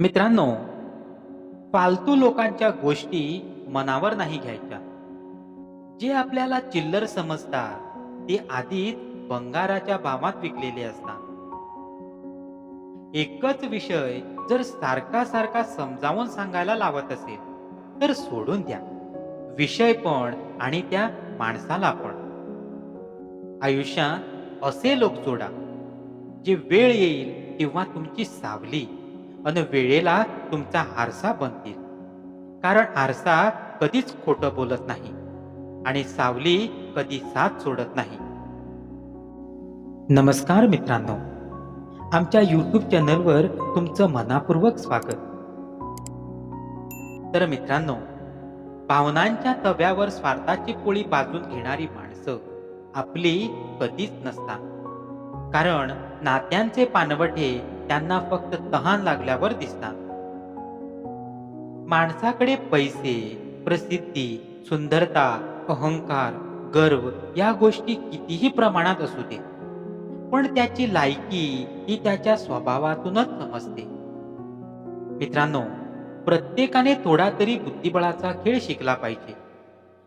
मित्रांनो फालतू लोकांच्या गोष्टी मनावर नाही घ्यायच्या. जे आपल्याला चिल्लर समजतात ते आधीच बंगाराच्या भावात विकलेले असतात. एकच विषय जर सारखा सारखा समजावून सांगायला लावत असेल तर सोडून द्या. विषय पण आणि त्या माणसाला पण. आयुष्यात असे लोक जोडा जे वेळ येईल तेव्हा तुमची सावली. आणि वेळेला तुमचा आरसा बनतील. कारण आरसा कधीच खोटं बोलत नाही आणि सावली कधी साथ सोडत नाही. नमस्कार मित्रांनो आमच्या यूट्यूब चॅनलवर तुमचं मनापूर्वक स्वागत. तर मित्रांनो भावनांच्या तव्यावर स्वार्थाची पोळी बाजून घेणारी माणसं आपली कधीच नसतात. कारण नात्यांचे पानवटे त्यांना फक्त तहान लागल्यावर दिसतात. माणसाकडे पैसे प्रसिद्धी सुंदरता अहंकार गर्व या गोष्टी कितीही प्रमाणात असू दे पण त्याची लायकी ही त्याच्या स्वभावातूनच समजते. मित्रांनो प्रत्येकाने थोडा तरी बुद्धिबळाचा खेळ शिकला पाहिजे.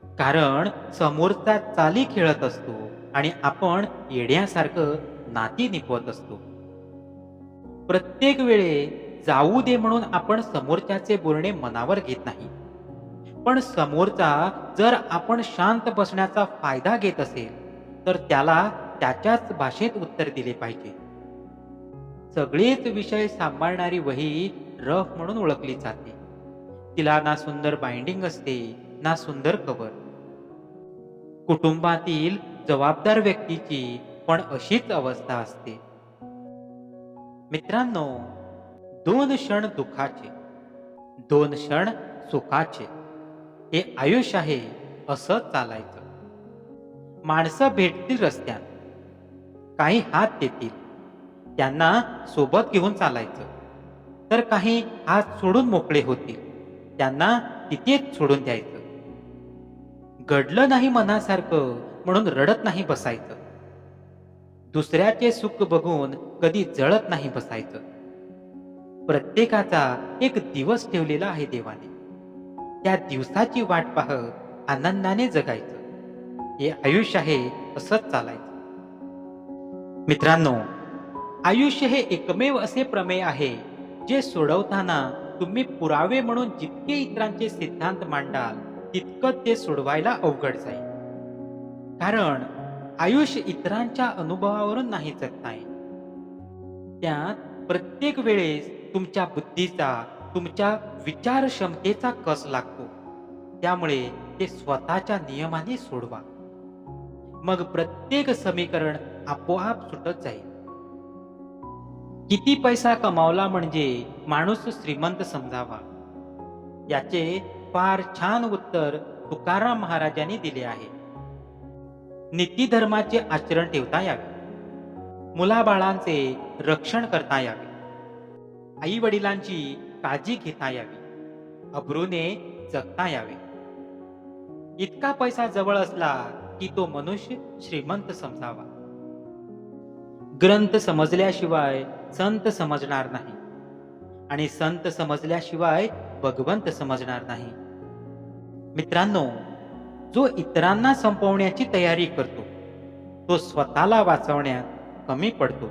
कारण समोरचा चाली खेळत असतो आणि आपण येड्यासारखं नाती निपवत असतो. प्रत्येक वेळे जाऊ दे म्हणून आपण समोरच्याचे बोलणे मनावर घेत नाही. पण समोरचा जर आपण शांत बसण्याचा फायदा घेत असेल तर त्याला त्याच्याच भाषेत उत्तर दिले पाहिजे. सगळेच विषय सांभाळणारी वही रफ म्हणून ओळखली जाते. तिला ना सुंदर बाइंडिंग असते ना सुंदर कवर. कुटुंबातील जबाबदार व्यक्तीची पण अशीच अवस्था असते. मित्रांनो दोन क्षण दुःखाचे दोन क्षण सुखाचे. हे आयुष्य आहे असं चालायचं. माणसं भेटतील रस्त्यात. काही हात देतील. त्यांना सोबत घेऊन चालायचं. तर काही हात सोडून मोकळे होतील. त्यांना तिथेच सोडून द्यायचं. घडलं नाही मनासारखं म्हणून रडत नाही बसायचं. दुसऱ्याचे सुख बघून कधी जळत नाही बसायचं. प्रत्येकाचा एक दिवस ठेवलेला आहे देवाने. त्या दिवसाची वाट पाह आनंदाने जगायचं. हे आयुष्य आहे असंच चालायचं. मित्रांनो आयुष्य हे एकमेव असे प्रमेय आहे जे सोडवताना तुम्ही पुरावे म्हणून जितके इतरांचे सिद्धांत मांडाल तितकं ते सोडवायला अवघड जाईल. कारण आयुष्य इतरांच्या अनुभवावरून नाही जगताय त्यात प्रत्येक वेळेस तुमच्या बुद्धीचा तुमच्या विचार क्षमतेचा कस लागतो. त्यामुळे ते स्वतःच्या नियमाने सोडवा. मग प्रत्येक समीकरण आपोआप सुटत जाईल. किती पैसा कमावला म्हणजे माणूस श्रीमंत समजावा? याचे फार छान उत्तर तुकाराम महाराजांनी दिले आहे. नीती धर्माचे आचरण ठेवता यावे. मुलाबाळांचे रक्षण करता यावे. आई वडिलांची काळजी घेता यावी. अब्रूने जगता यावे. इतका पैसा जवळ असला की तो मनुष्य श्रीमंत समजावा. ग्रंथ समजल्याशिवाय संत समजणार नाही. आणि संत समजल्याशिवाय भगवंत समजणार नाही. मित्रांनो जो इतरांना संपवण्याची तयारी करतो तो स्वतःला वाचवण्यात कमी पडतो.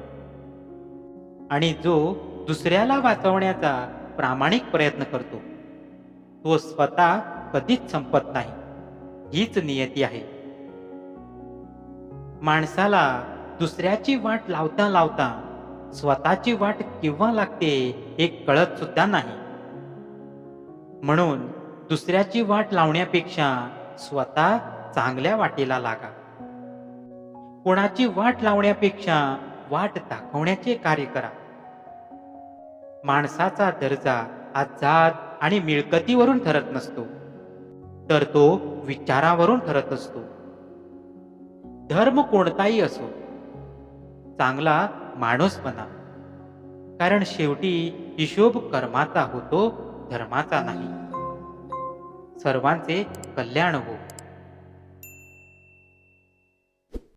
आणि जो दुसऱ्याला वाचवण्याचा प्रामाणिक प्रयत्न करतो तो स्वतः कधीच संपत नाही. हीच नियती आहे. माणसाला दुसऱ्याची वाट लावता लावता स्वतःची वाट केव्हा लागते हे कळत सुद्धा नाही. म्हणून दुसऱ्याची वाट लावण्यापेक्षा स्वतः चांगल्या वाटेला लागा. कोणाची वाट लावण्यापेक्षा वाट दाखवण्याचे कार्य करा. माणसाचा दर्जा हा जात आणि मिळकतीवरून ठरत नसतो तर तो विचारावरून ठरत असतो. धर्म कोणताही असो चांगला माणूस बना कारण शेवटी हिशोब कर्माचा होतो धर्माचा नाही. सर्वांचे कल्याण हो.